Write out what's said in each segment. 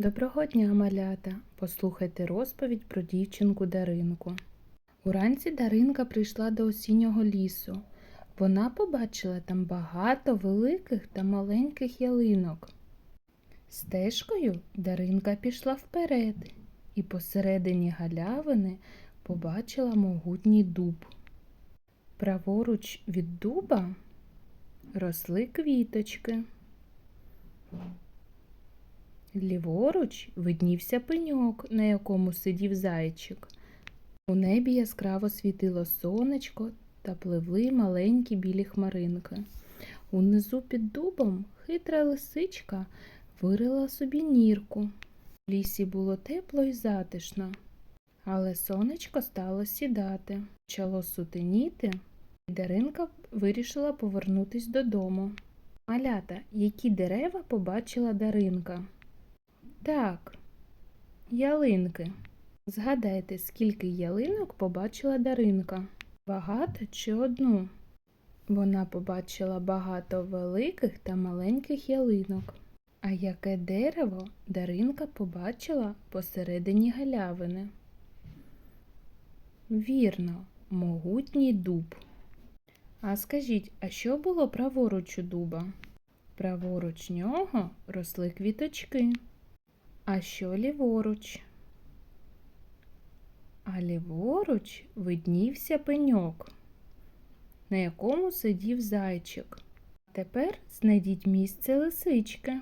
Доброго дня, малята! Послухайте розповідь про дівчинку Даринку. Уранці Даринка прийшла до осіннього лісу. Вона побачила там багато великих та маленьких ялинок. Стежкою Даринка пішла вперед і посередині галявини побачила могутній дуб. Праворуч від дуба росли квіточки. Ліворуч виднівся пеньок, на якому сидів зайчик. У небі яскраво світило сонечко та пливли маленькі білі хмаринки. Унизу під дубом хитра лисичка вирила собі нірку. В лісі було тепло і затишно, але сонечко стало сідати. Почало сутеніти, і Даринка вирішила повернутись додому. Малята, які дерева побачила Даринка? Так, ялинки. Згадайте, скільки ялинок побачила Даринка? Багато чи одну? Вона побачила багато великих та маленьких ялинок. А яке дерево Даринка побачила посередині галявини? Вірно, могутній дуб. А скажіть, а що було праворуч у дуба? Праворуч нього росли квіточки. А що ліворуч? А ліворуч виднівся пеньок, на якому сидів зайчик. Тепер знайдіть місце лисички.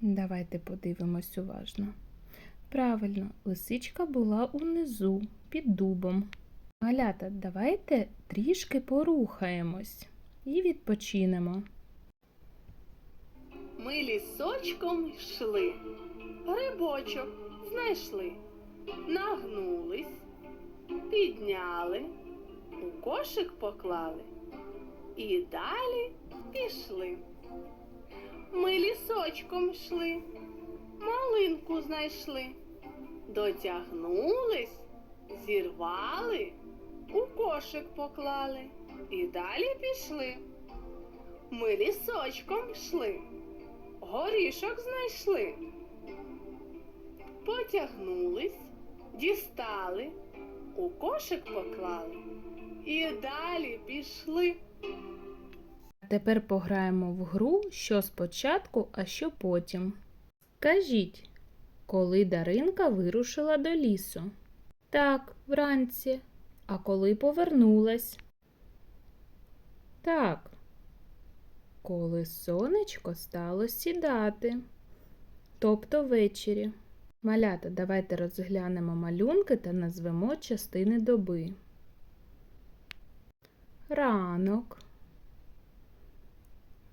Давайте подивимось уважно. Правильно, лисичка була унизу, під дубом. Малята, давайте трішки порухаємось і відпочинемо. Ми лісочком йшли, грибочок знайшли, нагнулись, підняли, у кошик поклали і далі пішли. Ми лісочком йшли, малинку знайшли, дотягнулись, зірвали, у кошик поклали і далі пішли. Ми лісочком йшли горішок знайшли. Потягнулись, дістали, у кошик поклали і далі пішли. Тепер пограємо в гру, що спочатку, а що потім. Кажіть, коли Даринка вирушила до лісу? Так, вранці. А коли повернулась? Так, коли сонечко стало сідати, тобто ввечері. Малята, давайте розглянемо малюнки та назвемо частини доби. Ранок,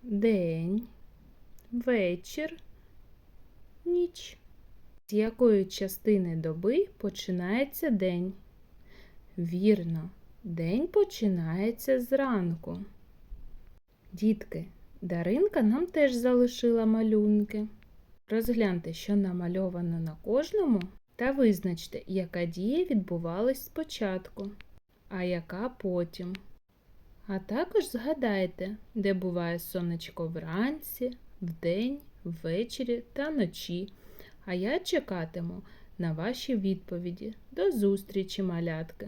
день, вечір, ніч. З якої частини доби починається день? Вірно, день починається зранку. Дітки, Даринка нам теж залишила малюнки. Розгляньте, що намальовано на кожному, та визначте, яка дія відбувалась спочатку, а яка потім. А також згадайте, де буває сонечко вранці, вдень, ввечері та ночі. А я чекатиму на ваші відповіді. До зустрічі, малятки!